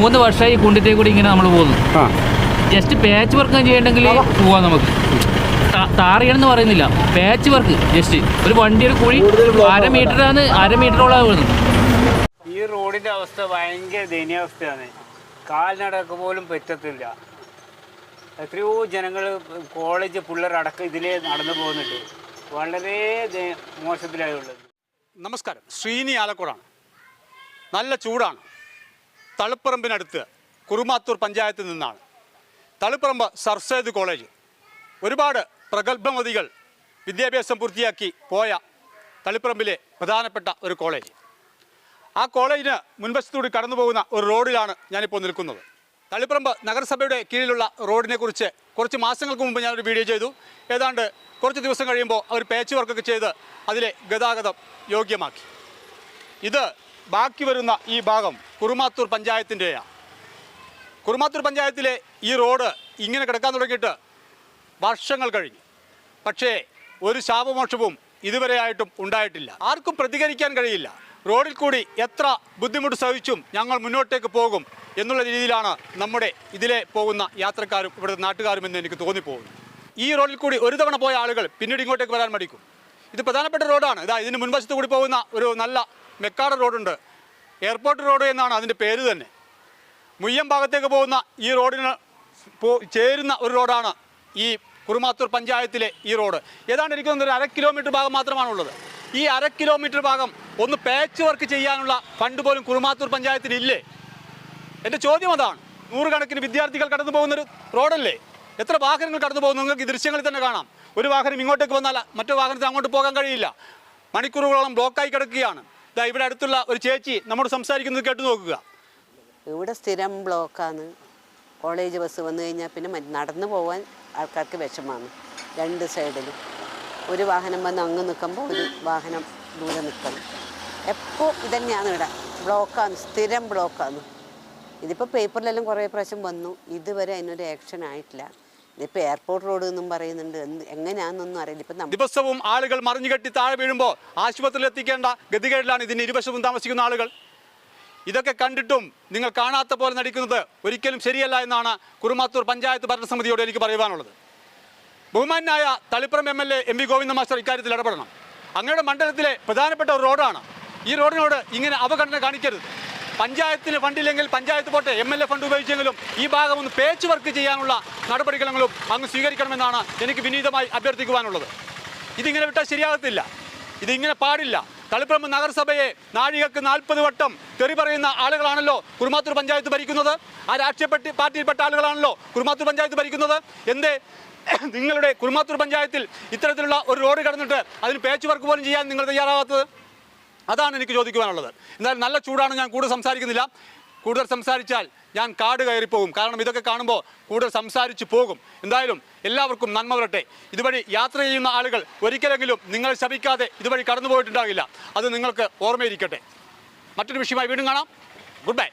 മൂന്ന് വർഷമായി കുണ്ടിത്തേ കൂടി ഇങ്ങനെ നമ്മൾ പോകുന്നു. ആ. ജസ്റ്റ് പാച്ച് വർക്ക് ചെയ്യണമെങ്കിൽ പോവാം നമുക്ക്. താറിയണമെന്ന് പറയുന്നില്ല. പാച്ച് വർക്ക് ജസ്റ്റ് ഒരു വണ്ടി ഒരു കുഴി അര മീറ്ററാണ് അര മീറ്ററോളം വരുന്നത് ഈ റോഡിന്റെ അവസ്ഥ ഭയങ്കര ദയനീയാവസ്ഥയാണ്. കാൽനടക്ക് പോലും പറ്റത്തില്ല. എത്രയോ ജനങ്ങൾ കോളേജ് പിള്ളേരടക്കം ഇതിലേ നടന്നു പോകുന്നുണ്ട്. വളരെ മോശത്തിലായുള്ളത്. നമസ്കാരം. ശ്രീനി ആലക്കോടാണ്. നല്ല ചൂടാണ്. തളിപ്പറമ്പിനടുത്ത് കുറുമാത്തൂർ പഞ്ചായത്തിൽ നിന്നാണ്. തളിപ്പറമ്പ് സർസേദ് കോളേജ്. ഒരുപാട് പ്രഗത്ഭമതികൾ വിദ്യാഭ്യാസം പൂർത്തിയാക്കി പോയ തളിപ്പറമ്പിലെ പ്രധാനപ്പെട്ട ഒരു കോളേജ്. ആ കോളേജിന് മുൻവശത്തൂടി കടന്നു പോകുന്ന ഒരു റോഡിലാണ് ഞാനിപ്പോൾ നിൽക്കുന്നത്. തളിപ്പറമ്പ് നഗരസഭയുടെ കീഴിലുള്ള റോഡിനെ കുറിച്ച് കുറച്ച് മാസങ്ങൾക്ക് മുമ്പ് ഞാനൊരു വീഡിയോ ചെയ്തു. ഏതാണ്ട് കുറച്ച് ദിവസം കഴിയുമ്പോൾ അവർ പേച്ച് വർക്കൊക്കെ ചെയ്ത് അതിലെ ഗതാഗതം യോഗ്യമാക്കി. ഇത് ബാക്കി വരുന്ന ഈ ഭാഗം കുറുമാത്തൂർ പഞ്ചായത്തിന്റെയാണ്. കുറുമാത്തൂർ പഞ്ചായത്തിലെ ഈ റോഡ് ഇങ്ങനെ കിടക്കാൻ തുടങ്ങിയിട്ട് വർഷങ്ങൾ കഴിഞ്ഞു. പക്ഷേ ഒരു ശാപമോക്ഷവും ഇതുവരെയായിട്ടും ഉണ്ടായിട്ടില്ല. ആർക്കും പ്രതികരിക്കാൻ കഴിയില്ല. റോഡിൽ കൂടി എത്ര ബുദ്ധിമുട്ട് സഹിച്ചും ഞങ്ങൾ മുന്നോട്ടേക്ക് പോകും എന്നുള്ള രീതിയിലാണ് നമ്മുടെ ഇതിലെ പോകുന്ന യാത്രക്കാരും ഇവിടുത്തെ നാട്ടുകാരും എന്ന് എനിക്ക് തോന്നിപ്പോകുന്നു. ഈ റോഡിൽ കൂടി ഒരു തവണ പോയ ആളുകൾ പിന്നീട് ഇങ്ങോട്ടേക്ക് വരാൻ മടിക്കും. ഇത് പ്രധാനപ്പെട്ട റോഡാണ്. ഇതാ ഇതിന് മുൻവശത്ത് കൂടി പോകുന്ന ഒരു നല്ല മെക്കാട് റോഡുണ്ട്. എയർപോർട്ട് റോഡ് എന്നാണ് അതിന്റെ പേര് തന്നെ. മുയ്യം ഭാഗത്തേക്ക് പോകുന്ന ഈ റോഡിന് ചേരുന്ന ഒരു റോഡാണ് ഈ കുറുമാത്തൂർ പഞ്ചായത്തിലെ ഈ റോഡ്. ഏതാണ്ട് എനിക്ക് തോന്നുന്നത് ഒരു അര കിലോമീറ്റർ ഭാഗം മാത്രമാണുള്ളത്. ഈ അര കിലോമീറ്റർ ഭാഗം ഒന്ന് പാച്ച് വർക്ക് ചെയ്യാനുള്ള ഫണ്ട് പോലും കുറുമാത്തൂർ പഞ്ചായത്തിന് ഇല്ലേ? എന്റെ ചോദ്യം അതാണ്. നൂറുകണക്കിന് വിദ്യാർത്ഥികൾ കടന്നു പോകുന്നൊരു റോഡല്ലേ? എത്ര വാഹനങ്ങൾ കടന്നു പോകുന്നു നിങ്ങൾക്ക് ഈ ദൃശ്യങ്ങളിൽ തന്നെ കാണാം. ഒരു വാഹനം ഇങ്ങോട്ടേക്ക് വന്നാൽ മറ്റു വാഹനത്തിന് അങ്ങോട്ട് പോകാൻ കഴിയില്ല. മണിക്കൂറുകളോളം ബ്ലോക്കായി കിടക്കുകയാണ്. ഇതാ ഇവിടെ അടുത്തുള്ള ഒരു ചേച്ചി നമ്മോട് സംസാരിക്കുന്നത് കേട്ടു നോക്കുക. ഇവിടെ സ്ഥിരം ബ്ലോക്കാണ് കോളേജ് ബസ് വന്നു കഴിഞ്ഞാൽ പിന്നെ നടന്നു പോകാൻ ആൾക്കാർക്ക് വിഷമാണ് രണ്ട് സൈഡിലും ഒരു വാഹനം വന്ന് അങ്ങ് നിൽക്കുമ്പോൾ ഒരു വാഹനം ദൂരെ നിൽക്കണം. എപ്പോൾ ഇതന്നെയാണ് ഇവിടെ ബ്ലോക്കാണ് സ്ഥിരം ബ്ലോക്കാണ് ഇതിപ്പോൾ പേപ്പറിലെല്ലാം കുറേ പ്രാവശ്യം വന്നു. ഇതുവരെ അതിനൊരു ആക്ഷൻ ആയിട്ടില്ല. ഇതിപ്പോൾ എയർപോർട്ട് റോഡ് എന്നും പറയുന്നുണ്ട്. എങ്ങനെയാണെന്നൊന്നും അറിയില്ല. ഇപ്പൊ ദിവസവും ആളുകൾ മറിഞ്ഞുകെട്ടി താഴെ വീഴുമ്പോൾ ആശുപത്രിയിൽ എത്തിക്കേണ്ട ഗതികേടിലാണ് ഇതിന് ഇരുവശവും താമസിക്കുന്ന ആളുകൾ. ഇതൊക്കെ കണ്ടിട്ടും നിങ്ങൾ കാണാത്ത പോലെ നടിക്കുന്നത് ഒരിക്കലും ശരിയല്ല എന്നാണ് കുറുമാത്തൂർ പഞ്ചായത്ത് ഭരണസമിതിയോട് എനിക്ക് പറയുവാനുള്ളത്. ബഹുമാനായ Taliparamba M L A M V Govinda master ഇക്കാര്യത്തിൽ ഇടപെടണം. അങ്ങയുടെ മണ്ഡലത്തിലെ പ്രധാനപ്പെട്ട ഒരു റോഡാണ്. ഈ റോഡിനോട് ഇങ്ങനെ അവഗണന കാണിക്കരുത്. പഞ്ചായത്തിന് ഫണ്ടില്ലെങ്കിൽ പഞ്ചായത്ത് പോട്ടെ എം എൽ എ ഫണ്ട് ഉപയോഗിച്ചെങ്കിലും ഈ ഭാഗം ഒന്ന് പേച്ച് വർക്ക് ചെയ്യാനുള്ള നടപടിക്രമങ്ങളും അങ്ങ് സ്വീകരിക്കണമെന്നാണ് എനിക്ക് വിനീതമായി അഭ്യർത്ഥിക്കുവാനുള്ളത്. ഇതിങ്ങനെ വിട്ടാൽ ശരിയാകത്തില്ല. ഇതിങ്ങനെ പാടില്ല. തളിപ്പറമ്പ് നഗരസഭയെ നാഴികക്ക് നാൽപ്പത് വട്ടം തെറി പറയുന്ന ആളുകളാണല്ലോ കുറുമാത്തൂർ പഞ്ചായത്ത് ഭരിക്കുന്നത്. ആ രാഷ്ട്രീയ പട്ടി- പാർട്ടിയിൽപ്പെട്ട ആളുകളാണല്ലോ കുറുമാത്തൂർ പഞ്ചായത്ത് ഭരിക്കുന്നത്. എന്തേ? നിങ്ങളുടെ കുറുമാത്തൂർ പഞ്ചായത്തിൽ ഇത്തരത്തിലുള്ള ഒരു റോഡ് കടന്നിട്ട് അതിന് പേച്ച് വർക്ക് പോലും ചെയ്യാൻ നിങ്ങൾ തയ്യാറാകാത്തത്? അതാണ് എനിക്ക് ചോദിക്കുവാനുള്ളത്. എന്തായാലും നല്ല ചൂടാണ് ഞാൻ കൂടുതൽ സംസാരിക്കുന്നില്ല. കൂടുതൽ സംസാരിച്ചാൽ ഞാൻ കാട് കയറിപ്പോകും. കാരണം ഇതൊക്കെ കാണുമ്പോൾ കൂടുതൽ സംസാരിച്ച് പോകും. എന്തായാലും എല്ലാവർക്കും നന്മ വരട്ടെ. ഇതുവഴി യാത്ര ചെയ്യുന്ന ആളുകൾ ഒരിക്കലെങ്കിലും നിങ്ങൾ ശപിക്കാതെ ഇതുവഴി കടന്നു പോയിട്ടുണ്ടാകില്ല അത് നിങ്ങൾക്ക് ഓർമ്മയിരിക്കട്ടെ. മറ്റൊരു വിഷയമായി വീണ്ടും കാണാം. Good bye